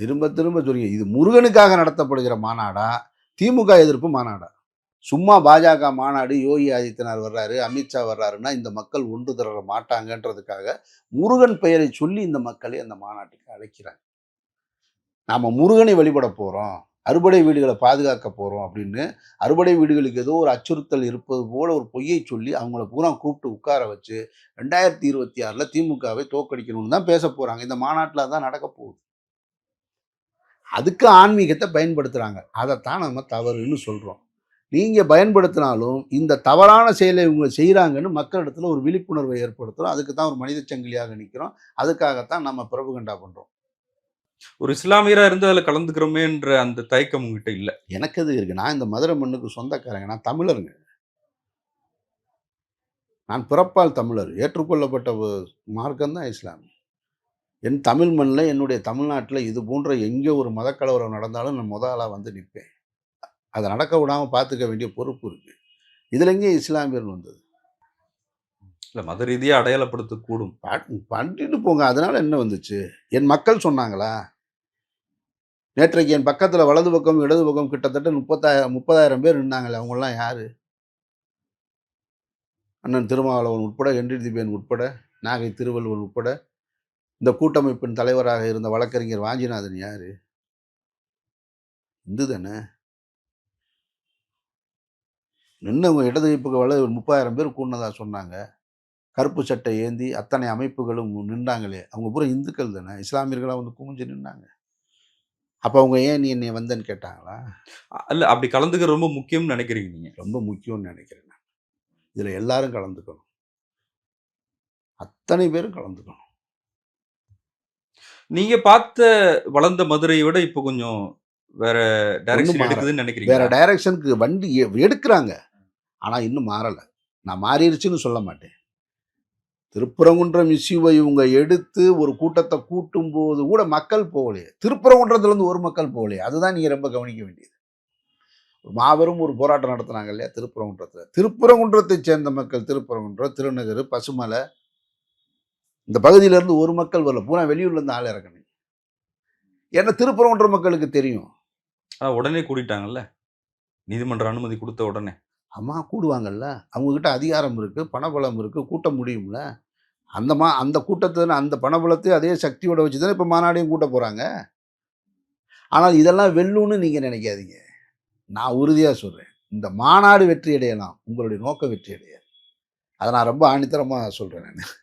திரும்ப திரும்ப சொல்லுங்க இது முருகனுக்காக நடத்தப்படுகிற மாநாடா? திமுக எதிர்ப்பு மாநாடா? சும்மா பாஜக மாநாடு யோகி ஆதித்யநாத் வர்றாரு அமித்ஷா வர்றாருன்னா இந்த மக்கள் ஒன்று திரற மாட்டாங்கன்றதுக்காக முருகன் பெயரை சொல்லி இந்த மக்களை அந்த மாநாட்டுக்கு அழைக்கிறாங்க. நாம முருகனை வழிபட போறோம். அறுபடை வீடுகளை பாதுகாக்க போறோம் அப்படின்னு அறுபடை வீடுகளுக்கு ஏதோ ஒரு அச்சுறுத்தல் இருப்பது போல ஒரு பொய்யை சொல்லி அவங்கள பூரா கூப்பிட்டு உட்கார வச்சு ரெண்டாயிரத்தி இருபத்தி ஆறில் திமுகவை தோக்கடிக்கணும்னு தான் பேச போறாங்க. இந்த மாநாட்டில் தான் நடக்க போகுது. அதுக்கு ஆன்மீகத்தை பயன்படுத்துறாங்க. அதைத்தான் நம்ம தவறுன்னு சொல்றோம். நீங்க பயன்படுத்தினாலும் இந்த தவறான செயலை இவங்க செய்கிறாங்கன்னு மக்களிடத்துல ஒரு விழிப்புணர்வை ஏற்படுத்துறோம். அதுக்கு தான் ஒரு மனித சங்கிலியாக நிற்கிறோம் அதுக்காகத்தான் நம்ம பிரபுகண்டா பண்றோம். ஒரு இஸ்லாமியரா இருந்து அதுல கலந்துக்கிறோமேன்ற அந்த தயக்கம் உங்ககிட்ட இல்ல. எனக்கு எது இருக்கு? நான் இந்த மதுரை மண்ணுக்கு சொந்தக்காரங்க. நான் தமிழருங்க. நான் பிறப்பால் தமிழர். ஏற்றுக்கொள்ளப்பட்ட மார்க்கம் தான் இஸ்லாம் என் தமிழ் மண்ணில் என்னுடைய தமிழ்நாட்டில் இது போன்ற எங்கே ஒரு மதக்கலவரம் நடந்தாலும் நான் முத ஆளாக வந்து நிற்பேன். அதை நடக்க விடாமல் பார்த்துக்க வேண்டிய பொறுப்பு இருக்கு. இதில் எங்கே இஸ்லாமியர் வந்தது? இல்ல மத ரீதியா அடையாளப்படுத்த கூடும். ப- பண்ணிட்டு போங்க. அதனால என்ன வந்துச்சு? என் மக்கள் சொன்னாங்களா? நேற்றைக்கு என் பக்கத்தில் வலது பக்கம் இடது பக்கம் கிட்டத்தட்ட முப்பத்தாயிரம் முப்பதாயிரம் பேர் நின்னாங்களே அவங்கெல்லாம் யாரு? அண்ணன் திருமாவளவன் உட்பட திபேன் உட்பட நாகை திருவள்ளுவர் உட்பட இந்த கூட்டமைப்பின் தலைவராக இருந்த வழக்கறிஞர் வாஞ்சிநாதன் யாரு? இந்து தானே? நின்னவங்க இடது வைப்புக்கு வலது முப்பதாயிரம் பேர் கூடினதா சொன்னாங்க. கருப்பு சட்டை ஏந்தி அத்தனை அமைப்புகளும் நின்றாங்களே. அவங்க பூரா இந்துக்கள் தானே? இஸ்லாமியர்களாக வந்து குமிஞ்சு நின்னாங்க. அப்போ அவங்க ஏன் நீ என்னை வந்தேன்னு கேட்டாங்களா? இல்ல அப்படி கலந்துக்க ரொம்ப முக்கியம்னு நினைக்கிறீங்க நீங்க. ரொம்ப முக்கியம்னு நினைக்கிறேன் நான். இதில் எல்லாரும் கலந்துக்கணும். அத்தனை பேரும் கலந்துக்கணும். நீங்க பார்த்த வளர்ந்த மதுரையை விட இப்போ கொஞ்சம் வேற டைரக்ஷன். எடுக்குதுன்னு வேற நினைக்கிறீங்க டைரக்ஷனுக்கு வண்டி எடுக்கிறாங்க. ஆனால் இன்னும் மாறலை. நான் மாறிடுச்சுன்னு சொல்ல மாட்டேன். திருப்பரங்குன்றம் இஷ்யூவை இவங்க எடுத்து ஒரு கூட்டத்தை கூட்டும் போது கூட மக்கள் போகலையே. திருப்பரங்குன்றத்துலேருந்து ஒரு மக்கள் போகலையே. அதுதான் நீங்கள் ரொம்ப கவனிக்க வேண்டியது. ஒரு மாபெரும் ஒரு போராட்டம் நடத்துனாங்க இல்லையா? திருப்பரங்குன்றத்தில். திருப்பரங்குன்றத்தை சேர்ந்த மக்கள் திருப்பரங்குன்றம் திருநகர் பசுமலை இந்த பகுதியிலேருந்து ஒரு மக்கள் வரல. பூரா வெளியூர்லேருந்து ஆள் இறக்கணும் ஏன்னா திருப்பரங்குன்ற மக்களுக்கு தெரியும். உடனே கூட்டிட்டாங்கல்ல நீதிமன்ற அனுமதி கொடுத்த உடனே. அம்மா கூடுவாங்கல்ல. அவங்கக்கிட்ட அதிகாரம் இருக்குது பணபலம் இருக்குது கூட்ட முடியும்ல. அந்த மா அந்த கூட்டத்தை அந்த பணபலத்தை அதே சக்தியோட வச்சு தானே இப்போ மாநாடையும் கூட்ட போகிறாங்க ஆனால் இதெல்லாம் வெல்லும்னு நீங்கள் நினைக்காதீங்க. நான் உறுதியாக சொல்கிறேன் இந்த மாநாடு வெற்றி அடையலாம் உங்களுடைய நோக்கம் வெற்றி அடையாது அதை நான் ரொம்ப ஆணித்தரமாக சொல்கிறேன் நான்.